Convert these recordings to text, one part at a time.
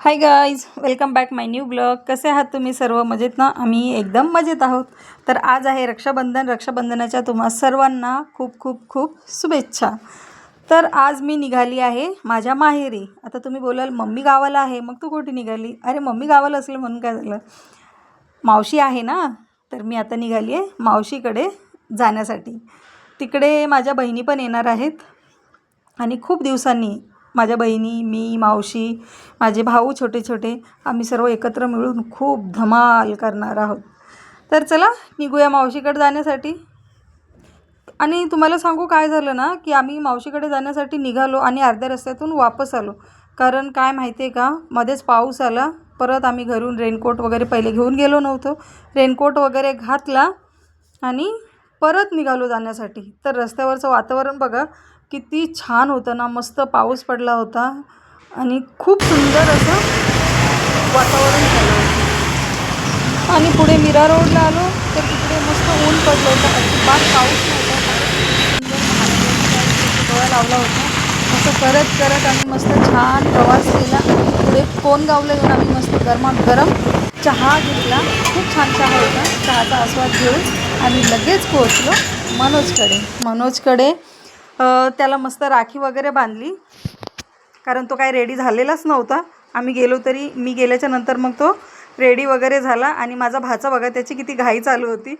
Hi guys welcome back my new blog कसे आहात तुम्ही सर्व? मजेत ना? आम्ही एकदम मजेत आहोत. तर आज आहे रक्षाबंधन. रक्षाबंधनाच्या तुम्हा सर्वांना खूप खूप खूप शुभेच्छा. तर आज मी निघाली आहे माझ्या माहेरी. आता तुम्ही बोलाल मम्मी गावाला आहे. मग तू कुठे निघाली? अरे मम्मी गावाला असलं म्हणून काय झालं? मावशी आहे ना. तर मी आता निघाली आहे मावशीकडे जाण्यासाठी. तिकडे माझ्या बहिणी पण येणार आहेत. आणि खूप दिवसांनी माझ्या बहिणी मी मावशी माझे भाऊ छोटे छोटे आम्ही सर्व एकत्र मिळून खूप धमाल करणार आहोत. तर चला निघूया मावशीकडे जाण्यासाठी. आणि तुम्हाला सांगू काय झालं ना की आम्ही मावशीकडे जाण्यासाठी निघालो आणि अर्ध्या रस्त्यातून वापस आलो. कारण काय माहिती आहे का मध्येच पाऊस आला. परत आम्ही घरून रेनकोट वगैरे पहिले घेऊन गेलो नव्हतो. रेनकोट वगैरे घातला आणि परत निघालो जाण्यासाठी. तर रस्त्यावरचं वातावरण बघा किती छान होतं ना मस्त पाऊस पडला होता आणि खूप सुंदर असं वातावरण झालं होतं. आणि पुढे मीरा रोडला आलो तर तिकडे मस्त ऊन पडलं होतं अजिबात पाऊस नव्हता. लावला होता. असं करत करत आम्ही मस्त छान प्रवास केला. पुढे कोणगावला येऊन आम्ही मस्त गरमागरम चहा घेतला. खूप छान चहा होता. चहाचा आस्वाद घेऊन आम्ही लगेच पोहोचलो मनोजकडे. मनोजकडे त्याला मस्त राखी वगैरे बांधली. कारण तो काय रेडी झालेलाच नव्हता. आम्ही गेलो तरी मी गेल्याच्यानंतर मग तो रेडी वगैरे झाला आणि माझा भाचा बघा त्याची किती घाई चालू होती.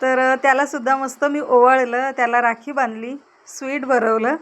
तर त्यालासुद्धा मस्त मी ओवाळलं त्याला राखी बांधली स्वीट भरवलं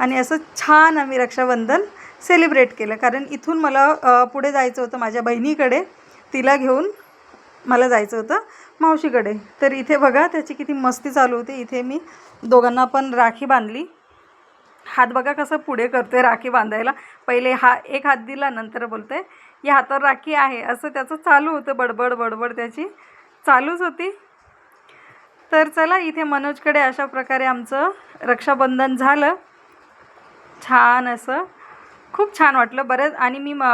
आणि असं छान आम्ही रक्षाबंधन सेलिब्रेट केलं. कारण इथून मला पुढे जायचं होतं माझ्या बहिणीकडे तिला घेऊन मला जायचं होतं. मावशीकडे. तर इथे बघा त्याची किती मस्ती चालू होती. इथे मी दोघांना पण राखी बांधली. हात बघा कसं पुढे करते राखी बांधायला. पहिले हा एक हात दिला नंतर बोलते या हातावर राखी आहे. असं त्याचं चालू होतं बडबड बडबड त्याची चालूच होती. तर चला इथे मनोजकडे अशा प्रकारे आमचं रक्षाबंधन झालं. छान असं. खूप छान वाटलं बरेच आणि मी म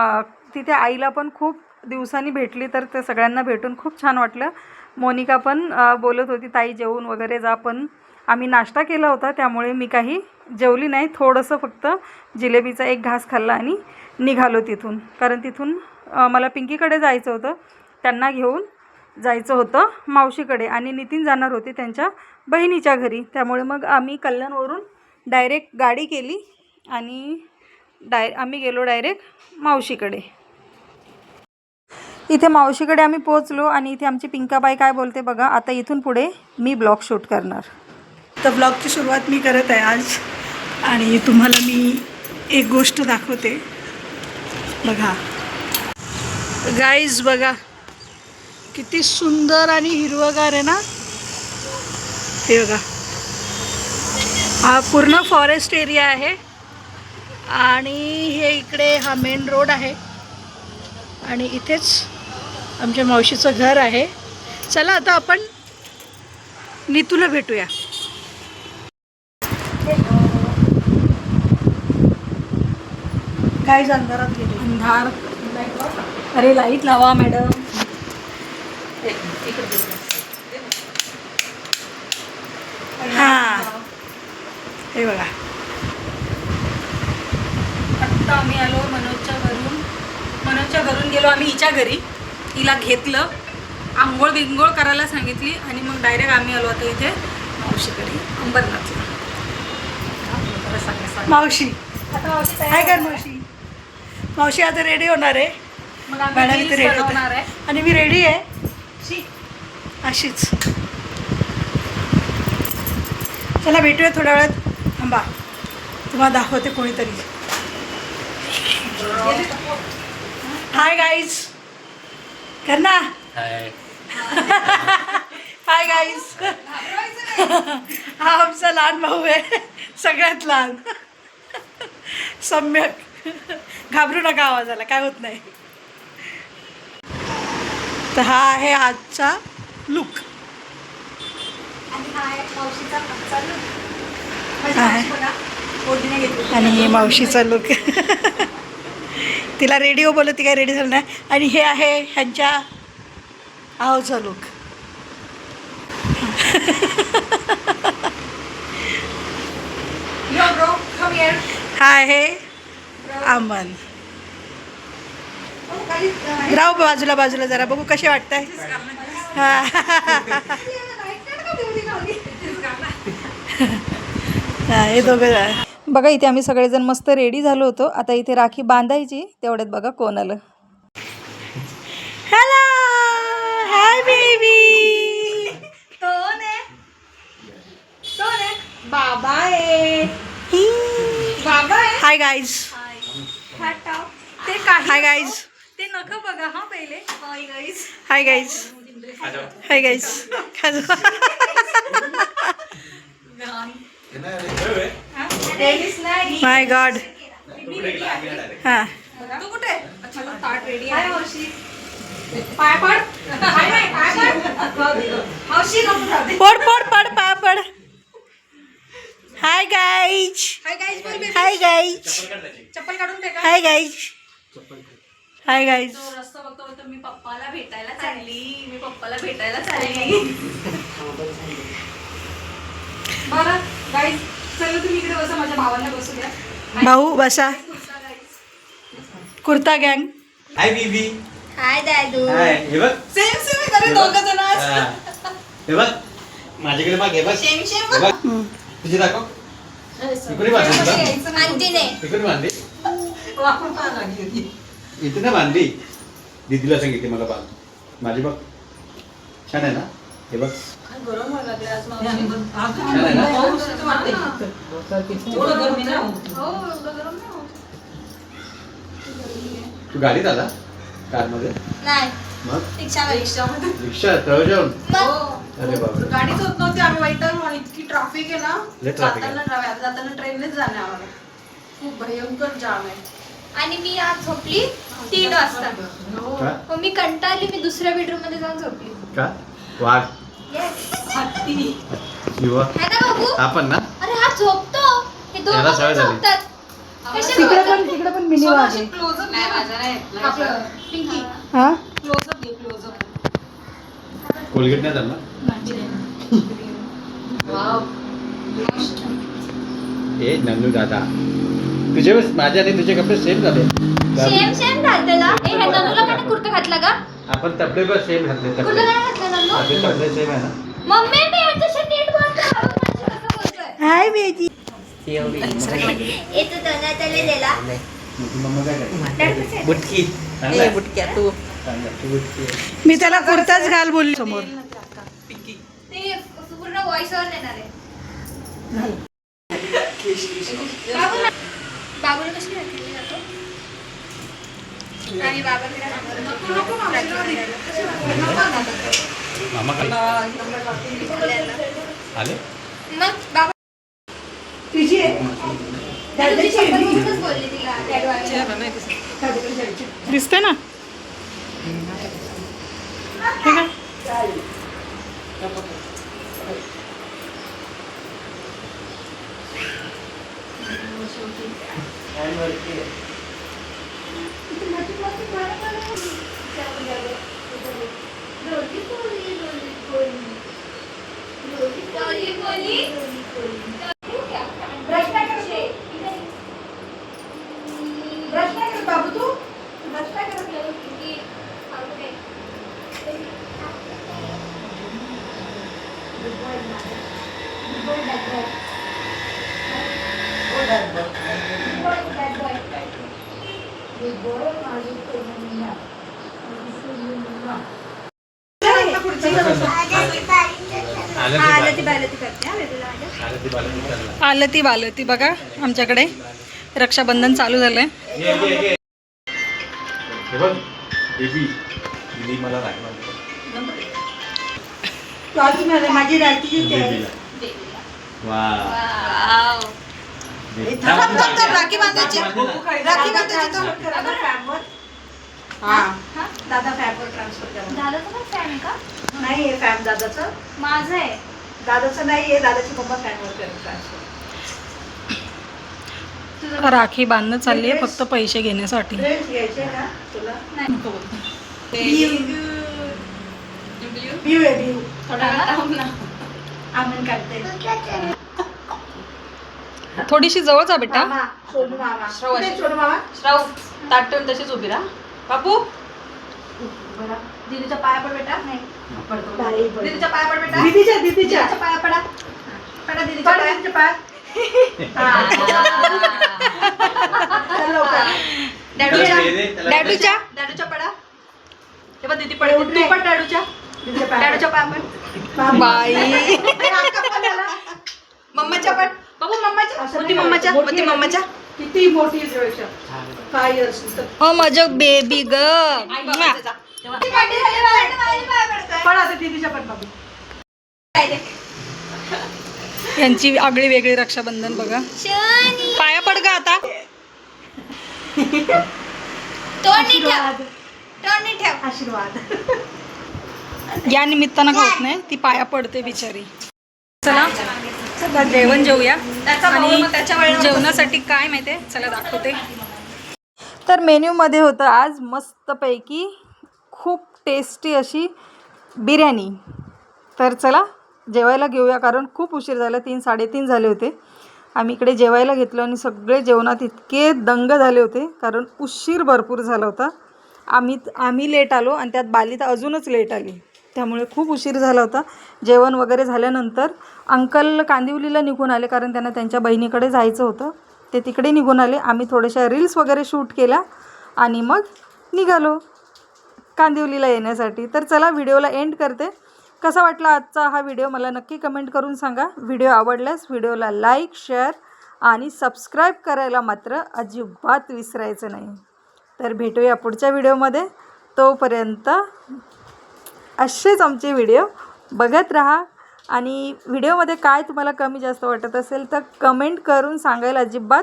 तिथे आईला पण खूप दिवसांनी भेटली तर ते सगळ्यांना भेटून खूप छान वाटलं. मोनिका पण बोलत होती ताई जेवून वगैरे जा पण आम्ही नाश्ता केला होता त्यामुळे मी काही जेवली नाही. थोडंसं फक्त जिलेबीचा एक घास खाल्ला आणि निघालो तिथून. कारण तिथून मला पिंकीकडे जायचं होतं. त्यांना घेऊन जायचं होतं मावशीकडे आणि नितीन जाणार होते त्यांच्या बहिणीच्या घरी. त्यामुळे मग आम्ही कल्याणवरून डायरेक्ट गाडी केली आणि डाय आम्ही गेलो डायरेक्ट मावशीकडे. इथे मावशीकडे आम्ही पोहोचलो आणि इथे आमची पिंकाबाई काय बोलते बघा. आता इथून पुढे मी ब्लॉग शूट करणार. तर ब्लॉगची सुरुवात मी करत आहे आज. आणि तुम्हाला मी एक गोष्ट दाखवते. बघा. गाईज बघा. किती सुंदर आणि हिरवगार आहे ना? हे बघा. हा पूर्ण फॉरेस्ट एरिया आहे. आणि हे इकडे हा मेन रोड आहे. आणि इथेच आमच्या मावशीचं घर आहे. चला आता आपण नीतूला भेटूया. काय अंधारात गेले. अंधार. अरे लाइट लावा मॅडम हा. हे बघा. आत्ता आम्ही आलो मनोजच्या घरून. मनोजच्या घरून गेलो आम्ही हिच्या घरी. हिला घेतलं आंघोळ बिंघोळ करायला सांगितली आणि मग डायरेक्ट आम्ही आलो आता इथे मावशीकडे अंबरनाथला. मावशी. आता मावशी काय कर मावशी. मावशी आता रेडी होणार आहे. मग मॅडम इथे रेडी होते आहे. आणि मी रेडी आहे. शी. अशीच. चला भेटूया थोड्या वेळात. थांबा. तुम्हाला दाखवते कोणीतरी. हाय गाईज कर ना हाय गाईज हा आमचा लहान भाऊ आहे. सगळ्यात लहान. सम्यक. घाबरू नका आवाजाला काय होत नाही. तर हा आहे आजचा लुक आणि मावशीचा लुक तिला रेडिओ बोलत ती काय? रेडी झालं नाही. आणि हे आहे ह्यांच्या आवचा लुक हा आहे अमन राव बाजूला बाजूला जरा. बघू कसे वाटतंय. हा. हा, हे दोघं. बघा इथे आम्ही सगळेजण मस्त रेडी झालो होतो. आता इथे राखी बांधायची. तेवढ्यात बघा कोण आलं हॅलो हाय बेबी बाबा आहे? बाबा आहे हाय गाईज ते काय हाय गाईज ते नख बघा हा पहिले. Guys hi guys hi guys my god हा. तू कुठे? अच्छा मग ताट रेडी आहे. मावशी. पाय पड. पाय पाय पड. पड पड पड पा पड. हाय गाईज हाय गाईज चप्पल काढून दे हाय गाईज हाय गाईज तो रस्ता बघतो बोलतो मी पप्पाला भेटायला चालली. मी पप्पाला भेटायला चालली. बरं गाईस भाऊ बसा. कुर्ता गँग. हाय बीबी. हाय दादू. हाय हे बघ. सेम सेम आहे दोघं जण आज हा. बघ. माझ्याकडे बघ हे बघ. सेम सेम हे बघ. तुझी दाखव. इकडे बांधली इकडे बांधली वापरून पाहा लागली होती. इथे ना बांधली दीदीला सांगितली मला बांध. माझी बघ. छान आहे ना? हे बघ. ना तू गाडीत आला? कारमध्ये? नाही. मग? रिक्षामध्ये. रिक्षा जाऊन मग? अरे बापरे. गाडीच होत नव्हती आम्ही आणि इतकी ट्रॅफिक आहे ना. लय traffic आहे. जाताना जाताना ट्रेननेच जाणे आम्हाला. खूप भयंकर जाम आहे. आणि मी आज झोपली तीन वाजता. का? मग मी कंटाळली मी दुसऱ्या बेडरूममध्ये जाऊन झोपली. का? वाघ. हत्ती. युवा है ना बाबू. आपण ना? अरे हा झोपतो. हे दोन याला सवय पण झाली. झोपतात तिकडे झोपतात? पण तिकडे पण मिनी वाघ आहे क्लोजअप नाही माझा नाही आपलं पिंकी. हा? क्लोजअप घे क्लोजअप कोलगेट नाही धरणार ए नंदू दादा. तुझे बस माझे आणि तुझे कपडे सेम झाले. सेम सेम ह्या ननूला का नाही कुर्ता घातला का? आपण तपडे पण सेम घातले ननू माझे तपडे सेम आहे ना? मम्मी मी ह्याच्याशी नीट बोलतो. माझी कसं बोलतोय हाय बेबी. दिला मम्मा काय करते? बुटकी. चांगला. आहे. चांगला, तू बुटकी. आहे. मी त्याला कुर्ताच घाल बोलली समोर. ते पूर्ण व्हॉइस ओव्हर देणार आहे. बाबूला बाबूला कशी घातली? आणि बाबा तुझी. दिसते. ना? रोली पोली. ब्रश नाही करत तू? ब्रश नाही करत बाबू तू ब्रश नाही करत आलं आलं ते ती बालती करते हा वेदूला माझ्या. आलं ते बालक चालला. आलती बालती बघा आमच्याकडे. रक्षाबंधन चालू झालंय. ये, राखी राखी बांधायची. राखी बांधायची हा. दादा फॅबवर ट्रान्सफर करा. दादाचा पण फॅन आहे का? नाही फॅन दादाचं. माझं आहे. दादाचं नाही आहे दादाची मम्मा फॅनवर करेल ट्रान्सफर राखी बांधणं चालली आहे फक्त पैसे घेण्यासाठी? ड्रेस घ्यायचे ना तुला? बिव आहे बिव आमन काढते. थोडीशी जवळचा बेटा. मामा सोनू मामा. कुठे आहे सोनू मामा? श्राव ताट ठेवून तशीच उभी राहा. बापू दीदीच्या पाया पड बेटा. नाही पडतो. दीदीच्या पाया पड बेटा. दीदीच्या दीदीच्या. पाया पडा. पडा दीदीच्या पड पाया. डॅडूच्या. डॅडूच्या डॅडूच्या पडा. हे बघ दीदी पड तू पण डॅडूच्या डॅडूच्या पाया बाई. पण आला. मम्माच्या पड बाबू मम्माच्या. नाही मम्माच्या. आहे. मम्माच्या. किती मोठी. काय हो माझं बेबी ग. यांची आगळी वेगळी रक्षाबंधन बघा. पाया पड का आता. आशीर्वाद. ठेव. आशीर्वाद. या निमित्तानं का होत नाही? ती पाया पडते बिचारी. चला. चला जेवण जेवूया. आणि मग त्याच्या वेळेला जेवणासाठी काय माहिती आहे चला दाखवते. तर मेन्यूमध्ये होतं आज मस्तपैकी खूप टेस्टी अशी बिर्याणी. तर चला जेवायला घेऊया कारण खूप उशीर झाला तीन साडेतीन झाले होते. आम्ही इकडे जेवायला घेतलो आणि सगळे जेवणात इतके दंग झाले होते कारण उशीर भरपूर झाला होता. आम्ही आम्ही लेट आलो आणि त्यात बाली तर अजूनच लेट आली. त्यामुळे खूप उशीर झाला होता. जेवण वगैरे झाल्यानंतर अंकल कांदिवलीला निघून आले कारण त्यांना त्यांच्या बहिणीकडे जायचं होतं. ते तिकडे निघून आले. आम्ही थोड्याशा रील्स वगैरे शूट केल्या आणि मग निघालो कांदिवलीला येण्यासाठी. तर चला व्हिडिओला एंड करते. कसा वाटला आजचा हा व्हिडिओ? मला नक्की कमेंट करून सांगा. व्हिडिओ आवडल्यास व्हिडिओला लाईक शेअर आणि सबस्क्राईब करायला मात्र अजिबात विसरायचं नाही. तर भेटूया पुढच्या व्हिडिओमध्ये तोपर्यंत असेच आमचे व्हिडिओ बघत राहा. आणि व्हिडिओमध्ये काय तुम्हाला कमी जास्त वाटत असेल तर कमेंट करून सांगायला अजिबात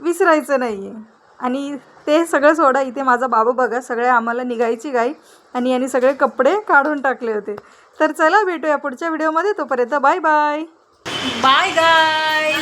विसरायचं नाही आहे आणि ते सगळं सोडा इथे माझा बाबू बघा सगळे आम्हाला निघायची गाई आणि यांनी सगळे कपडे काढून टाकले होते. तर चला भेटूया पुढच्या व्हिडिओमध्ये. तोपर्यंत बाय बाय बाय गाय